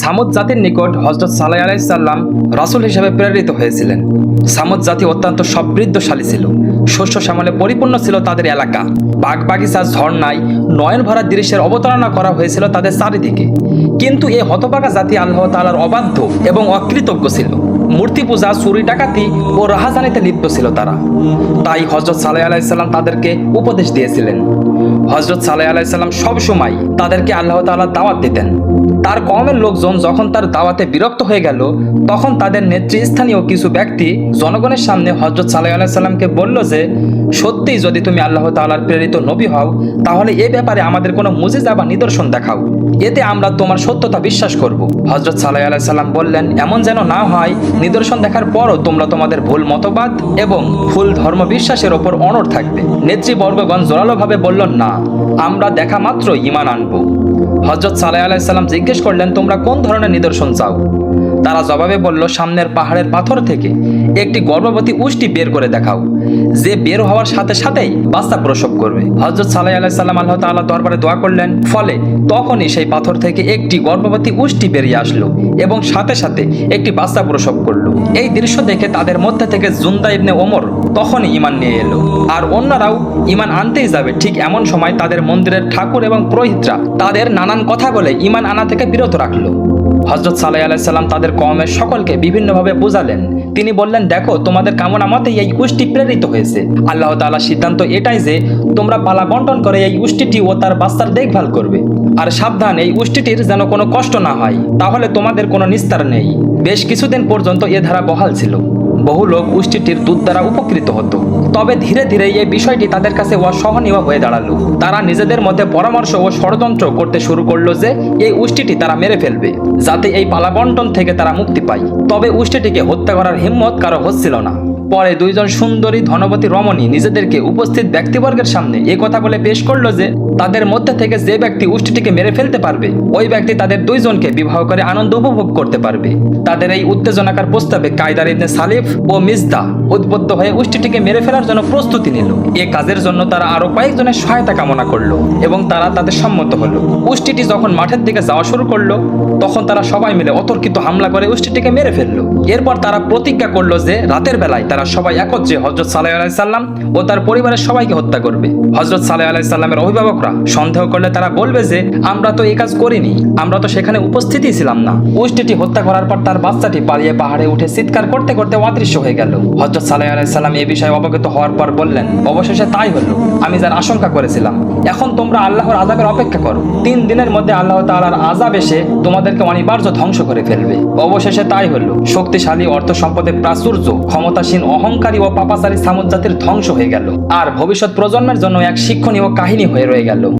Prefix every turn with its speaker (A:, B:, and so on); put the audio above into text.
A: সামুদ জাতির নিকট হজরত সালাই আলাইসাল্লাম রাসুল হিসেবে প্রেরিত হয়েছিলেন। সামুদ জাতি অত্যন্ত সমৃদ্ধশালী ছিল। শস্য শ্যামলে পরিপূর্ণ ছিল তাদের এলাকা। বাগ বাগিচা ঝর্ণায় নয়ন ভরা দৃশ্যের অবতারণা করা হয়েছিল তাদের চারিদিকে। কিন্তু এই হতবাগা জাতি আল্লাহ তালার অবাধ্য এবং অকৃতজ্ঞ ছিল। মূর্তি পূজা, চুরি, ডাকাতি ও রাহাজানিতে লিপ্ত ছিল তারা। তাই হজরত সালাই আলাইসাল্লাম তাদেরকে উপদেশ দিয়েছিলেন। হজরত সালাই আলাইসাল্লাম সবসময় তাদেরকে আল্লাহ তাআলা দাওয়াত দিতেন। তার কমের লোকজন যখন তার দাওয়াতে বিরক্ত হয়ে গেল, তখন তাদের নেতৃস্থানীয় কিছু ব্যক্তি জনগণের সামনে হজরত সালাই আলাইসাল্লামকে বলল যে সত্যিই যদি তুমি আল্লাহ তাআলার প্রেরিত নবী হও, তাহলে এ ব্যাপারে আমাদের কোনো মুজিজা বা নিদর্শন দেখাও। এতে আমরা তোমার সত্যতা বিশ্বাস করব। হজরত সালাই আলাইসাল্লাম বললেন, এমন যেন না হয়, নিদর্শন দেখার পরও তোমরা তোমাদের ভুল মতবাদ এবং ভুল ধর্ম বিশ্বাসের ওপর অনড় থাকবে। নেতৃবর্গগণ জোরালোভাবে বলল, না আমরা দেখা মাত্র ইমান আনব। হজরত সালাই আলাইসাল্লাম জিজ্ঞেস করলেন, তোমরা কোন ধরনের নিদর্শন চাও? তারা জবাবে বলল, সামনের পাহাড়ের পাথর থেকে একটি গর্ভবতী উষ্টি বের করে দেখাও। যে বের হওয়ার সাথে সাথেই বাচ্চা প্রসব করবে। হজরত সালাই আলাইসাল্লাম আল্লাহ তাআলা দরবারে দোয়া করলেন। ফলে তখনই সেই পাথর থেকে একটি গর্ভবতী উষ্টি বেরিয়ে আসলো এবং সাথে সাথে একটি বাচ্চা প্রসব করল। এই দৃশ্য দেখে তাদের মধ্যে থেকে জুন্দা ইবনে ওমর তখনই ইমান নিয়ে এলো। আর অন্যরাও ইমান আনতেই যাবে ঠিক এমন সময় তাদের মন্দিরের ঠাকুর এবং পুরোহিতরা তাদের নানান কথা বলে ইমান আনা থেকে বিরত রাখল। হজরত সালাই আলাইসাল্লাম তাদের কমের সকলকে বিভিন্নভাবে বোঝালেন। তিনি বললেন, দেখো, তোমাদের কামনা মতে এই উষ্টি প্রেরিত হয়েছে। আল্লাহ তালার সিদ্ধান্ত এটাই যে, তোমরা পালা বন্টন করে এই উষ্টিটি ও তার বাচ্চার দেখভাল করবে। আর সাবধান, এই উষ্টিটির যেন কোনো কষ্ট না হয়। তাহলে তোমাদের কোনো নিস্তার নেই। বেশ কিছুদিন পর্যন্ত এ ধারা বহাল ছিল। বহু লোক উষ্টিটির দুধ দ্বারা উপকৃত হতো। তবে ধীরে ধীরে এই বিষয়টি তাদের কাছে অসহনীয় হয়ে দাঁড়াল। তারা নিজেদের মধ্যে পরামর্শ ও ষড়যন্ত্র করতে শুরু করল যে, এই উষ্টিটি তারা মেরে ফেলবে, যাতে এই পালাবন্টন থেকে তারা মুক্তি পায়। তবে উষ্টিটিকে হত্যা করার হিম্মত কারও হচ্ছিল না। পরে দুইজন সুন্দরী ধনবতী রমণী নিজেদেরকে উপস্থিত ব্যক্তিবর্গের সামনে এই কথা বলে পেশ করল যে তাদের মধ্যে থেকে যে ব্যক্তি উষ্টিটিকে মেরে ফেলতে পারবে, ওই ব্যক্তি তাদের দুইজনকে বিবাহ করে আনন্দ উপভোগ করতে পারবে। তাদের এই উত্তেজনাকার প্রস্তাবে কায়দার ইবনে সালিফ ও মিজদা উদ্বুদ্ধ হয়ে উষ্টিটিকে মেরে ফেলার জন্য প্রস্তুতি নিল। এ কাজের জন্য তারা আরও কয়েকজনের সহায়তা কামনা করল এবং তারা তাদের সম্মত হলো। উষ্টিটি যখন মাঠের দিকে যাওয়া শুরু করল, তখন তারা সবাই মিলে অতর্কিত হামলা করে উষ্টিটিকে মেরে ফেলল। এরপর তারা প্রতিজ্ঞা করল যে রাতের বেলায় সবাই একত্রে হজরত সালেহ আলাইসাল্লাম ও তার পরিবারের সবাইকে হত্যা করবে। হজরত সালেহ আলাইসাল্লামের অভিভাবকরা সন্দেহ করলে তারা বলবে যে, আমরা তো এই কাজ করিনি, আমরা তো সেখানে উপস্থিতই ছিলাম না। উষ্টিটি হত্যা করার পর তার বাচ্চাটি পালিয়ে পাহাড়ে উঠে চিৎকার করতে করতে অদৃশ্য হয়ে গেল। হজরত সালেহ আলাইসাল্লাম এই বিষয়ে অবগত হওয়ার পর বললেন, অবশেষে তাই হলো, আমি যার আশঙ্কা করেছিলাম। এখন তোমরা আল্লাহর আজাবের অপেক্ষা করো। তিন দিনের মধ্যে আল্লাহ তাআলার আজাব এসে তোমাদেরকে অনিবার্য ধ্বংস করে ফেলবে। অবশেষে তাই হলো, শক্তিশালী অর্থ সম্পদের প্রাচুর্য, ক্ষমতাসীন অহংকারী ও পাপাচারী সামুদ ধ্বংস হয়ে গেল। আর ভবিষ্যৎ প্রজন্মের জন্য এক শিক্ষণীয় কাহিনী হয়ে রয়ে গেল।